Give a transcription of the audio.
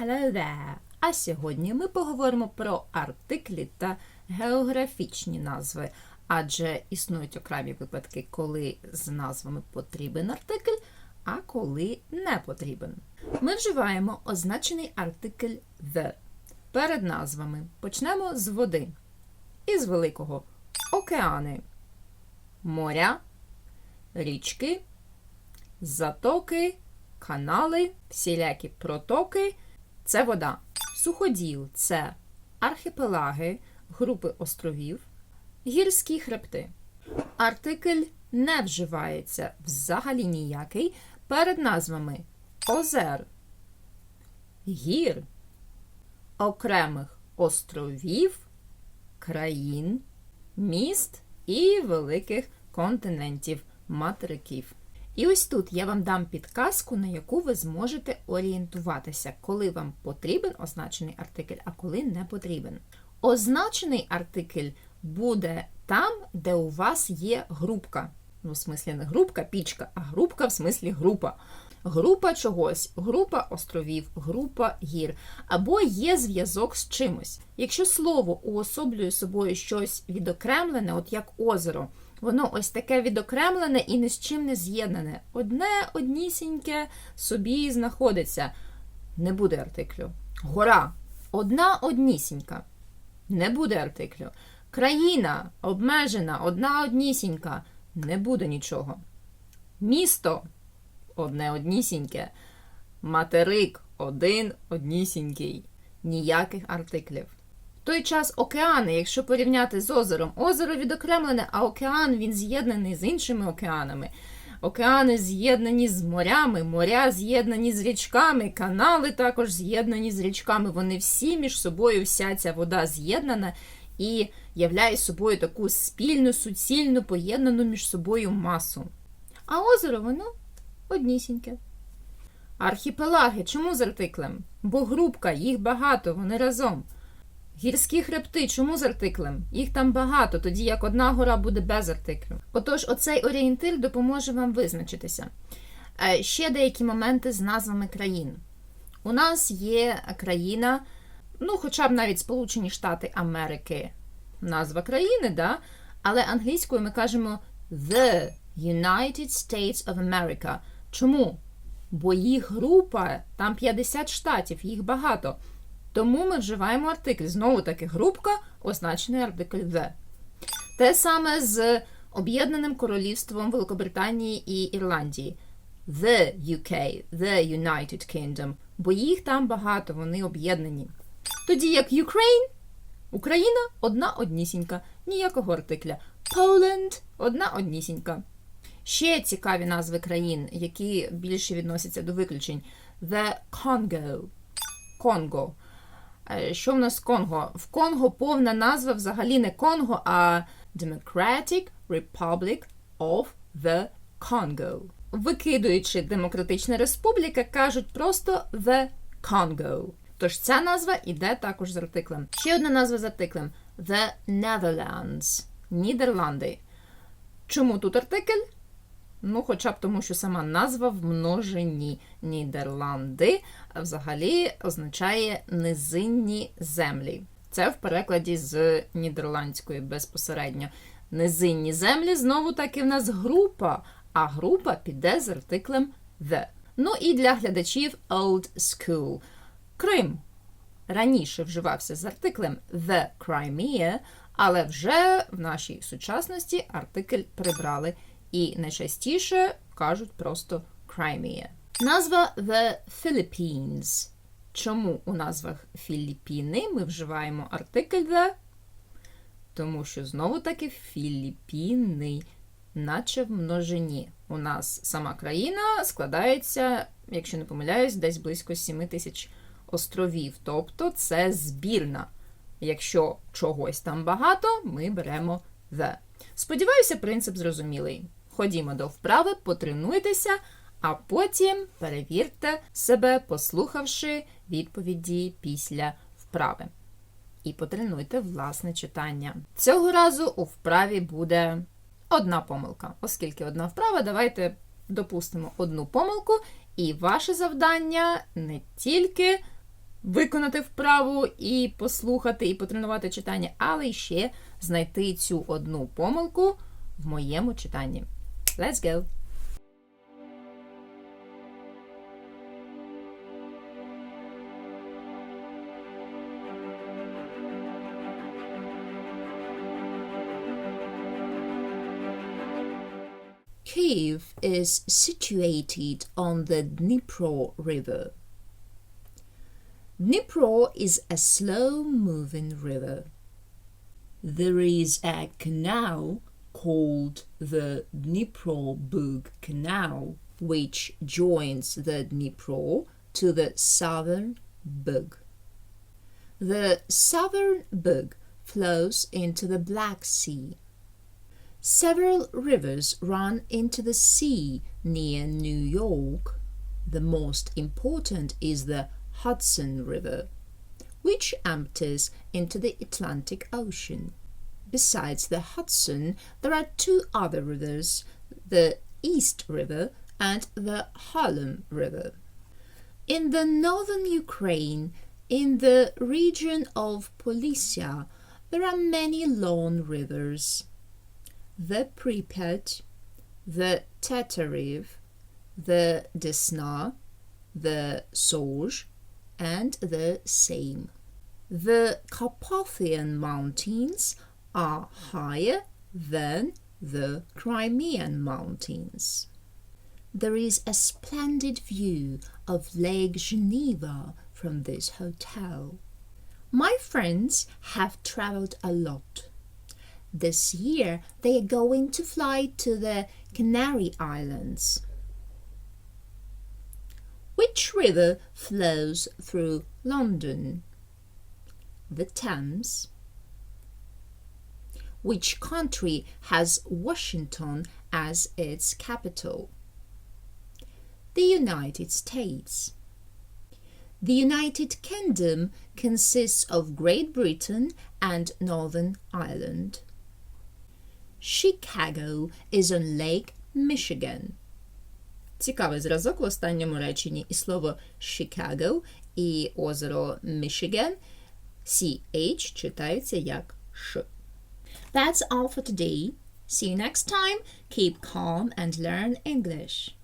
Hello there! А сьогодні ми поговоримо про артиклі та географічні назви, адже існують окремі випадки, коли з назвами потрібен артикль, а коли не потрібен. Ми вживаємо означений артикль the перед назвами. Почнемо з води. Із великого океани, моря, річки, затоки, канали, всілякі протоки це вода. Суходіл це архіпелаги, групи островів, гірські хребти. Артикль не вживається взагалі ніякий перед назвами озер, гір, окремих островів, країн, міст і великих континентів материків. І ось тут я вам дам підказку, на яку ви зможете орієнтуватися, коли вам потрібен означений артикль, а коли не потрібен. Означений артикль буде там, де у вас є групка. Ну, в смислі, не групка, пічка, а групка в смислі група. Група чогось, група островів, група гір, або є зв'язок з чимось. Якщо слово уособлює собою щось відокремлене, от як озеро, воно ось таке відокремлене і ні з чим не з'єднане. Одне однісіньке собі знаходиться. Не буде артиклю. Гора одна однісінька. Не буде артиклю. Країна обмежена, одна однісінька. Не буде нічого. Місто одне однісіньке. Материк один однісінький. Ніяких артиклів. Той час океани, якщо порівняти з озером, озеро відокремлене, а океан він з'єднаний з іншими океанами. Океани з'єднані з морями, моря з'єднані з річками, канали також з'єднані з річками. Вони всі між собою, вся ця вода з'єднана і являє собою таку спільну, суцільну, поєднану між собою масу. А озеро воно однісіньке. Архіпелаги чому з артиклем? Бо групка, їх багато, вони разом. Гірські хребти, чому з артиклем? Їх там багато, тоді як одна гора буде без артиклю. Отож, оцей орієнтир допоможе вам визначитися. Е, Ще деякі моменти з назвами країн. У нас є країна, ну, хоча б навіть Сполучені Штати Америки, назва країни, да? але англійською ми кажемо The United States of America. Чому? Бо їх група, там 50 штатів, їх багато. Тому ми вживаємо артикль. Знову таки, групка, означений артикль the. Те саме з Об'єднаним Королівством Великобританії і Ірландії. The UK, The United Kingdom. Бо їх там багато, вони об'єднані. Тоді як Ukraine, Україна одна однісінька, ніякого артикля. Poland одна однісінька. Ще цікаві назви країн, які більше відносяться до виключень. The Congo. Конго. Е, Що в нас Конго? В Конго повна назва взагалі не Конго, а Democratic Republic of the Congo. Викидуючи Демократична Республіка, кажуть просто The Congo. Тож ця назва іде також з артиклем. Ще одна назва з артиклем The Netherlands. Нідерланди. Чому тут артикль? Ну, хоча б тому, що сама назва в множині Нідерланди взагалі означає низинні землі. Це в перекладі з нідерландської безпосередньо. Низинні землі знову таки в нас група, а група піде з артиклем the. Ну і для глядачів Old School. Крим раніше вживався з артиклем the Crimea, але вже в нашій сучасності артикль прибрали і найчастіше кажуть просто Crimea. Назва The Philippines. Чому у назвах Філіппіни ми вживаємо артикль the? Тому що знову таки Філіппіни, наче в множині. У нас сама країна складається, якщо не помиляюсь, десь близько 7 тисяч островів. Тобто це збірна. Якщо чогось там багато, ми беремо the. Сподіваюся, принцип зрозумілий. Ходімо до вправи, потренуйтеся, а потім перевірте себе, послухавши відповіді після вправи. І потренуйте власне читання. Цього разу у вправі буде одна помилка. Оскільки одна вправа, давайте допустимо одну помилку, і ваше завдання не тільки виконати вправу і послухати, і потренувати читання, але ще знайти цю одну помилку в моєму читанні. Let's go! Kiev is situated on the Dnipro River. Dnipro is a slow moving river. There is a canal called the Dnipro Bug Canal, which joins the Dnipro to the southern Bug. The southern Bug flows into the Black Sea. Several rivers run into the sea near New York. The most important is the Hudson River, which empties into the Atlantic Ocean. Besides the Hudson, there are two other rivers, the East River and the Harlem River. In the northern Ukraine, in the region of Polisia, there are many long rivers the Pripyat, the Tatarev, the Desna, the Sozh, and the Seim. The Carpathian Mountains are higher than the Crimean Mountains. There is a splendid view of Lake Geneva from this hotel. My friends have traveled a lot. This year they are going to fly to the Canary Islands. Which river flows through London? The Thames. Which country has Washington as its capital? The United States. The United Kingdom consists of Great Britain and Northern Ireland. Chicago is on Lake Michigan. Цікавий зразок в останньому реченні і слово Chicago і озеро Michigan CH читається як Ш. That's all for today. See you next time. Keep calm and learn English.